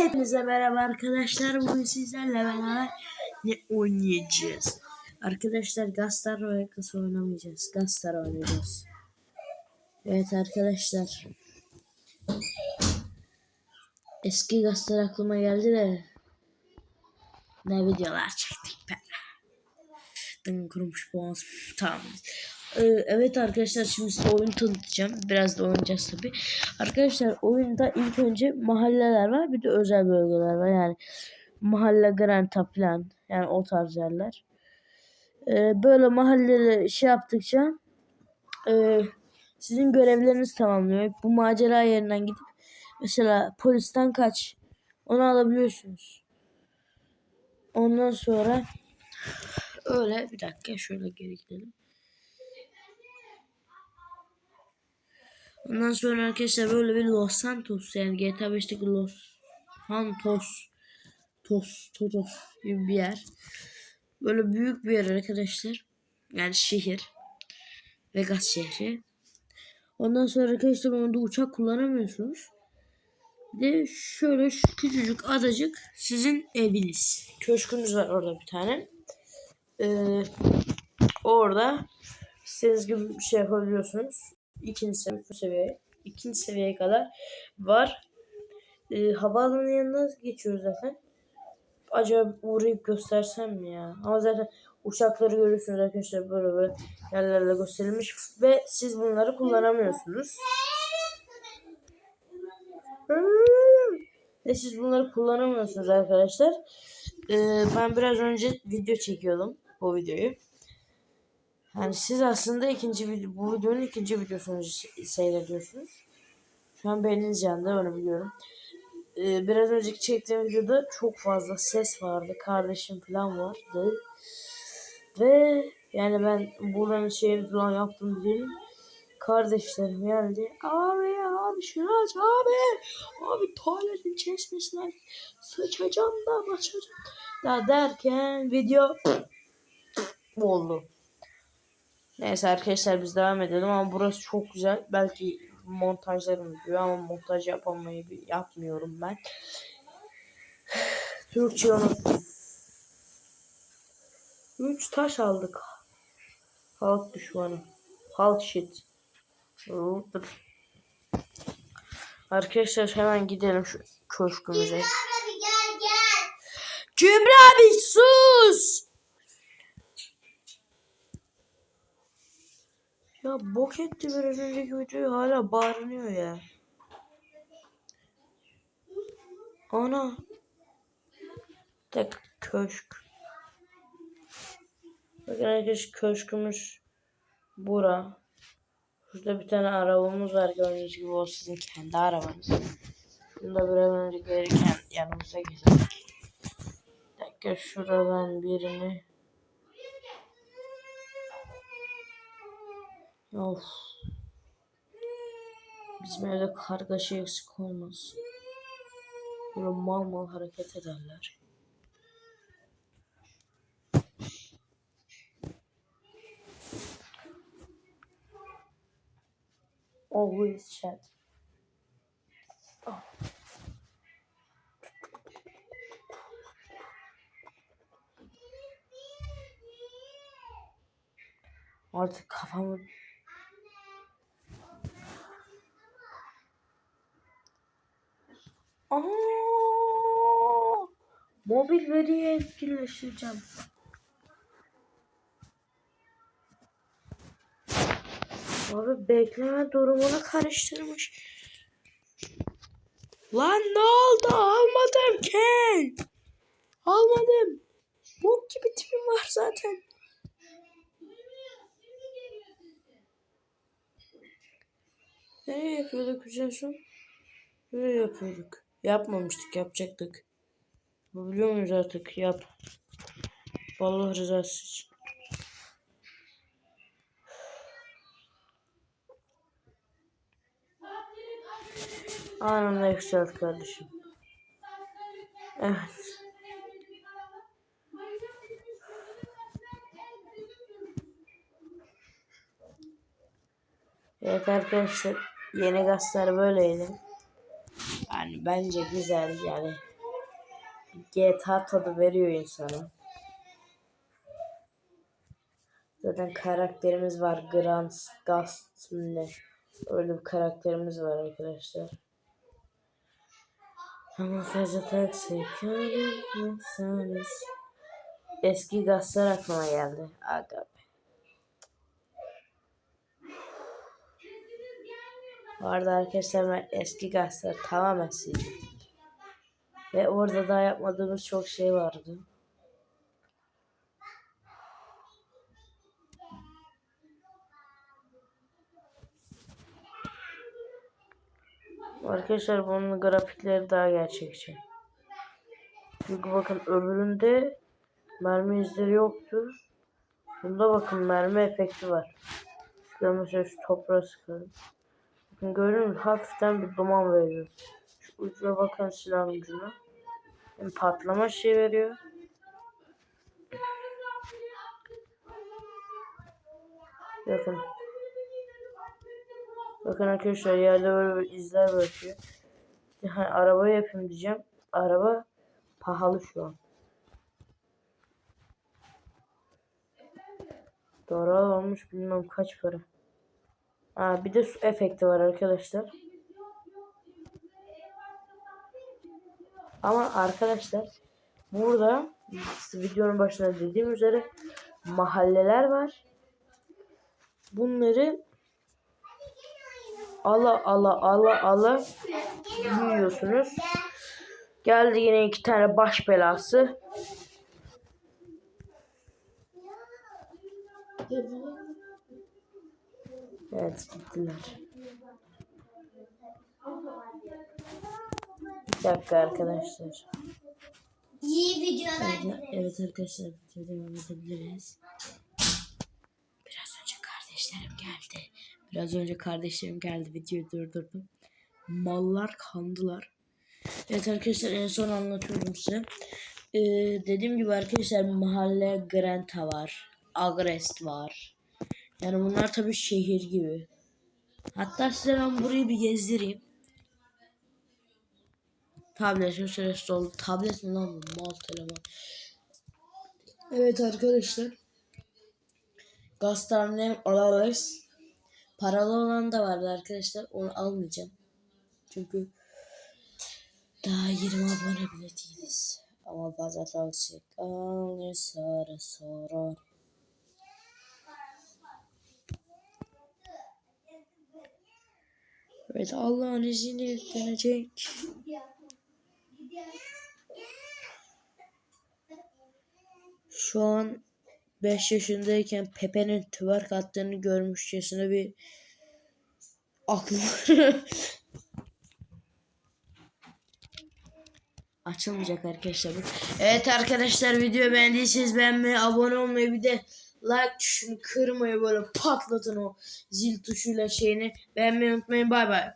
Hepinize merhaba arkadaşlar. Bugün sizlerle beraber ne oynayacağız? Arkadaşlar Gastar kısa oynamayacağız. Gastar oynayacağız. Evet arkadaşlar. Eski Gastar aklıma geldi de ne videolar çektik be. Dın kurumuş boğaz. Tamam. Ee, evet arkadaşlar şimdi size oyun tanıtacağım. Biraz da oynayacağız tabi. Arkadaşlar oyunda ilk önce mahalleler var. Bir de özel bölgeler var. Yani mahalle Granta falan. Yani o tarz yerler. Ee, böyle mahalleleri şey yaptıkça e, sizin görevleriniz tamamlıyor. Bu macera yerinden gidip mesela polisten kaç onu alabiliyorsunuz. Ondan sonra öyle bir dakika şöyle geri gidelim. Ondan sonra arkadaşlar böyle bir Los Santos yani GTA 5'teki Los Santos Tos Totos gibi bir yer. Böyle büyük bir yer arkadaşlar. Yani şehir. Vegas şehri. Ondan sonra arkadaşlar onda uçak kullanamıyorsunuz. Bir de şöyle şu küçücük adacık sizin eviniz. Köşkünüz var orada bir tane. Ee, orada istediğiniz gibi bir şey yapabiliyorsunuz. İkinci seviye, seviye ikinci seviyeye kadar var. Ee, havaalanının yanına geçiyoruz zaten. Acaba uğrayıp göstersem mi ya? Ama zaten uçakları görüyorsunuz arkadaşlar böyle böyle yerlerle gösterilmiş ve siz bunları kullanamıyorsunuz. Ve siz bunları kullanamıyorsunuz arkadaşlar. Ee, ben biraz önce video çekiyordum bu videoyu. Yani siz aslında ikinci bu videonun ikinci videosunu se- seyrediyorsunuz. Şu an beyniniz yandı onu biliyorum. Ee, biraz önceki çektiğim videoda çok fazla ses vardı. Kardeşim falan vardı. Ve yani ben buranın şeyini falan yaptım diyelim. Kardeşlerim geldi. Abi abi şunu aç abi. Abi tuvaletin çeşmesine sıçacağım da başacağım. Da derken video oldu. Neyse arkadaşlar biz devam edelim ama burası çok güzel. Belki montajlarım diyor ama montaj yapamayı yapmıyorum ben. Türkçe unuttum. Üç taş aldık. Halk düşmanı. Halk shit. Arkadaşlar hemen gidelim şu köşkümüze. Kübra bir sus. Ya bok etti biraz önceki videoyu hala bağırıyor ya. Ana. Tek köşk. Bakın arkadaşlar köşkümüz bura. Şurada bir tane arabamız var gördüğünüz gibi o sizin kendi arabanız. Bunu da biraz önce gelirken yanımıza getirdik. Bir dakika şuradan birini Of. Bizim evde kargaşa eksik olmaz. Böyle mal mal hareket ederler. Always chat. Oh. Artık kafamı Aa! Mobil veriye etkileşeceğim. Abi bekleme durumunu karıştırmış. Lan ne oldu? Almadım ki. Almadım. Bok gibi tipim var zaten. Nereye yapıyorduk biz son? Böyle yapıyorduk. Yapmamıştık, yapacaktık. Biliyor muyuz artık? Yap. Allah rızası için. Anamla yükselt kardeşim. Evet. Evet arkadaşlar yeni gazeteler böyleydi. Bence güzel yani GTA tadı veriyor insana. Zaten karakterimiz var. Grant Gust mı ne? Öyle bir karakterimiz var arkadaşlar. Ama fazla taksi. Eski gazlar aklıma geldi. Aga. Bu arada arkadaşlar ben eski gazları tamamen sildim. Ve orada daha yapmadığımız çok şey vardı. Arkadaşlar bunun grafikleri daha gerçekçi. Çünkü bakın öbüründe mermi izleri yoktu. Bunda bakın mermi efekti var. Mesela şu toprağa sıkalım. Gördünüz mü? Hafiften bir duman veriyor. Şu ucuna bakın silahın ucuna. Hem patlama şey veriyor. Bakın. Bakın arkadaşlar yerde böyle bir izler bırakıyor. Yani araba yapayım diyeceğim. Araba pahalı şu an. Doğru olmuş bilmem kaç para. Ha, bir de su efekti var arkadaşlar. Ama arkadaşlar burada videonun başında dediğim üzere mahalleler var. Bunları ala ala ala ala büyüyorsunuz. Geldi yine iki tane baş belası. Evet gittiler. Bir dakika arkadaşlar. İyi videolar. Evet, evet arkadaşlar videoya devam edebiliriz. Biraz önce kardeşlerim geldi. Biraz önce kardeşlerim geldi. Videoyu durdurdum. Mallar kandılar. Evet arkadaşlar en son anlatıyorum size. Ee, dediğim gibi arkadaşlar mahalle Granta var. Agrest var. Yani bunlar tabii şehir gibi. Hatta size ben burayı bir gezdireyim. Tablet süresi oldu. Tablet mi lan bu? Mal telefon. Evet arkadaşlar. Gasternem Alales. Paralı olan da vardı arkadaşlar. Onu almayacağım. Çünkü daha 20 abone bile değiliz. Ama fazla tavsiye kalır sarı sorar. Evet Allah'ın izniyle yüklenecek. Şu an 5 yaşındayken Pepe'nin twerk attığını görmüşçesine bir aklım açılmayacak arkadaşlar. Evet arkadaşlar video beğendiyseniz beğenmeyi, abone olmayı bir de like tuşunu kırmayı böyle patlatın o zil tuşuyla şeyini beğenmeyi unutmayın. Bay bay.